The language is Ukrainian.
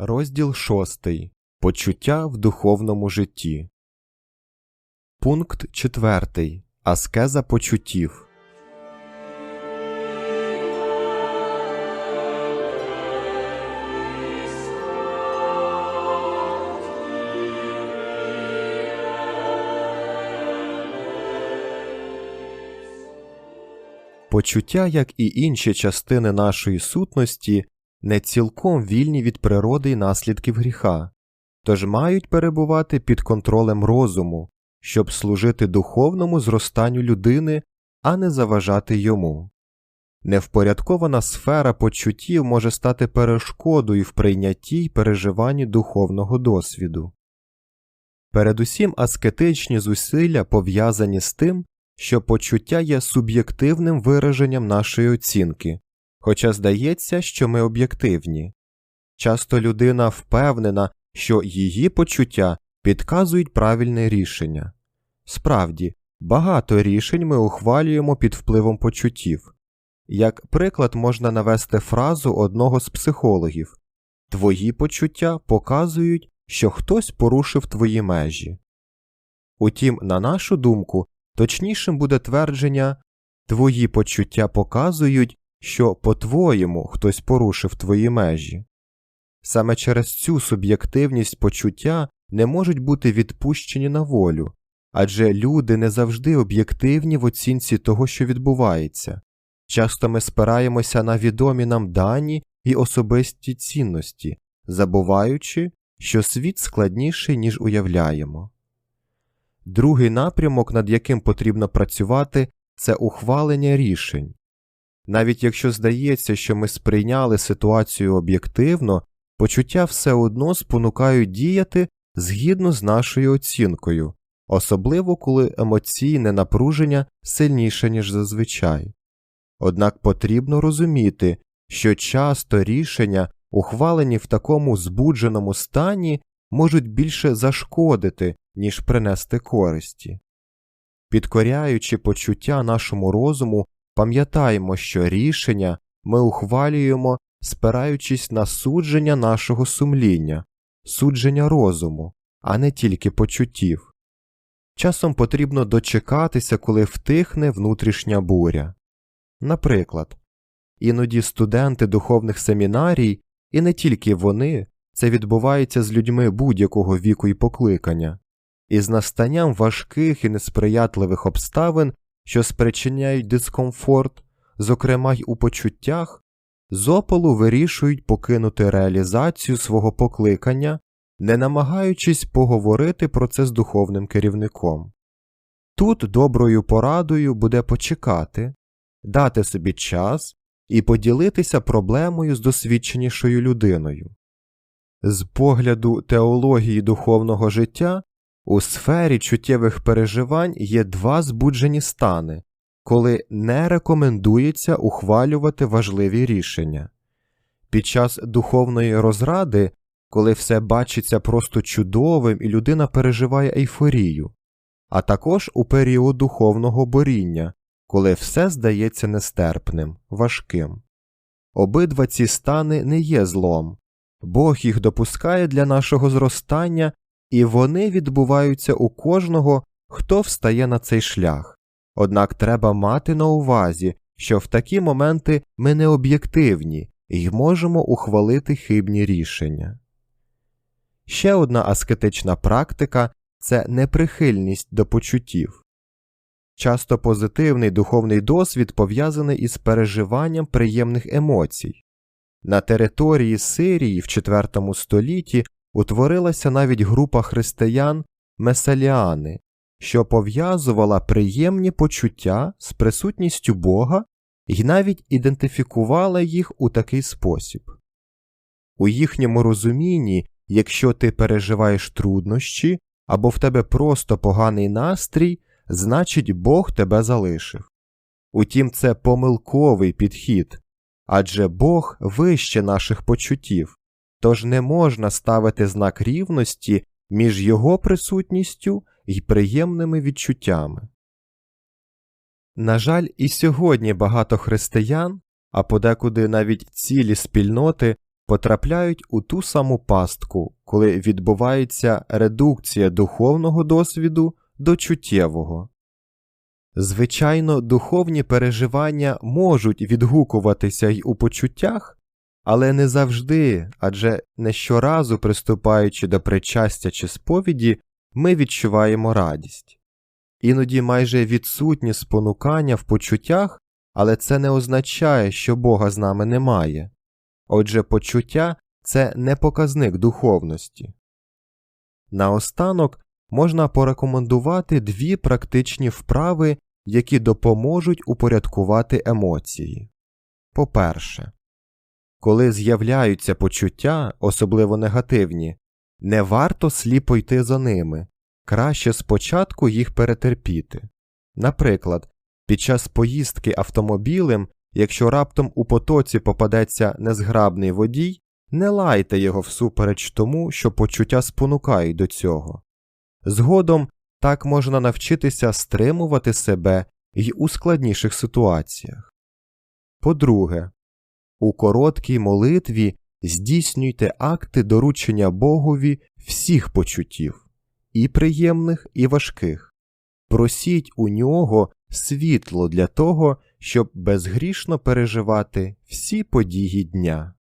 Розділ 6. Почуття в духовному житті. Пункт 4. Аскеза почуттів. Почуття, як і інші частини нашої сутності, не цілком вільні від природи й наслідків гріха, тож мають перебувати під контролем розуму, щоб служити духовному зростанню людини, а не заважати йому. Невпорядкована сфера почуттів може стати перешкодою в прийнятті й переживанні духовного досвіду. Передусім аскетичні зусилля пов'язані з тим, що почуття є суб'єктивним вираженням нашої оцінки, хоча здається, що ми об'єктивні. Часто людина впевнена, що її почуття підказують правильне рішення. Справді, багато рішень ми ухвалюємо під впливом почуттів. Як приклад можна навести фразу одного з психологів Твої почуття показують, що хтось порушив твої межі. Утім, на нашу думку, точнішим буде твердження Твої почуття показують, що, по-твоєму, хтось порушив твої межі. Саме через цю суб'єктивність почуття не можуть бути відпущені на волю, адже люди не завжди об'єктивні в оцінці того, що відбувається. Часто ми спираємося на відомі нам дані і особисті цінності, забуваючи, що світ складніший, ніж уявляємо. Другий напрямок, над яким потрібно працювати, це ухвалення рішень. Навіть якщо здається, що ми сприйняли ситуацію об'єктивно, почуття все одно спонукають діяти згідно з нашою оцінкою, особливо коли емоційне напруження сильніше, ніж зазвичай. Однак потрібно розуміти, що часто рішення, ухвалені в такому збудженому стані, можуть більше зашкодити, ніж принести користі. Підкоряючи почуття нашому розуму, пам'ятаємо, що рішення ми ухвалюємо, спираючись на судження нашого сумління, судження розуму, а не тільки почуттів. Часом потрібно дочекатися, коли втихне внутрішня буря. Наприклад, іноді студенти духовних семінарій, і не тільки вони, це відбувається з людьми будь-якого віку і покликання, і з настанням важких і несприятливих обставин, що спричиняють дискомфорт, зокрема й у почуттях, з вирішують покинути реалізацію свого покликання, не намагаючись поговорити про це з духовним керівником. Тут доброю порадою буде почекати, дати собі час і поділитися проблемою з досвідченішою людиною. З погляду теології духовного життя у сфері чуттєвих переживань є два збуджені стани, коли не рекомендується ухвалювати важливі рішення. Під час духовної розради, коли все бачиться просто чудовим і людина переживає ейфорію, а також у період духовного боріння, коли все здається нестерпним, важким. Обидва ці стани не є злом, Бог їх допускає для нашого зростання, і вони відбуваються у кожного, хто встає на цей шлях. Однак треба мати на увазі, що в такі моменти ми не об'єктивні і можемо ухвалити хибні рішення. Ще одна аскетична практика це неприхильність до почуттів. Часто позитивний духовний досвід пов'язаний із переживанням приємних емоцій. На території Сирії в IV столітті утворилася навіть група християн месаліани, що пов'язувала приємні почуття з присутністю Бога і навіть ідентифікувала їх у такий спосіб. У їхньому розумінні, якщо ти переживаєш труднощі або в тебе просто поганий настрій, значить Бог тебе залишив. Утім, це помилковий підхід адже Бог вище наших почуттів, тож не можна ставити знак рівності між Його присутністю і приємними відчуттями. На жаль, і сьогодні багато християн, а подекуди навіть цілі спільноти потрапляють у ту саму пастку, коли відбувається редукція духовного досвіду до чуттєвого. Звичайно, духовні переживання можуть відгукуватися й у почуттях, але не завжди, адже не щоразу, приступаючи до причастя чи сповіді, ми відчуваємо радість. Іноді майже відсутні спонукання в почуттях, але це не означає, що Бога з нами немає. Отже, почуття це не показник духовності. Наостанок можна порекомендувати дві практичні вправи, які допоможуть упорядкувати емоції. По-перше, коли з'являються почуття, особливо негативні, не варто сліпо йти за ними, краще спочатку їх перетерпіти. Наприклад, під час поїздки автомобілем, якщо раптом у потоці попадеться незграбний водій, не лайте його всупереч тому, що почуття спонукають до цього. Згодом так можна навчитися стримувати себе й у складніших ситуаціях. По-друге, у короткій молитві здійснюйте акти доручення Богові всіх почуттів і приємних, і важких. Просіть у нього світло для того, щоб безгрішно переживати всі події дня.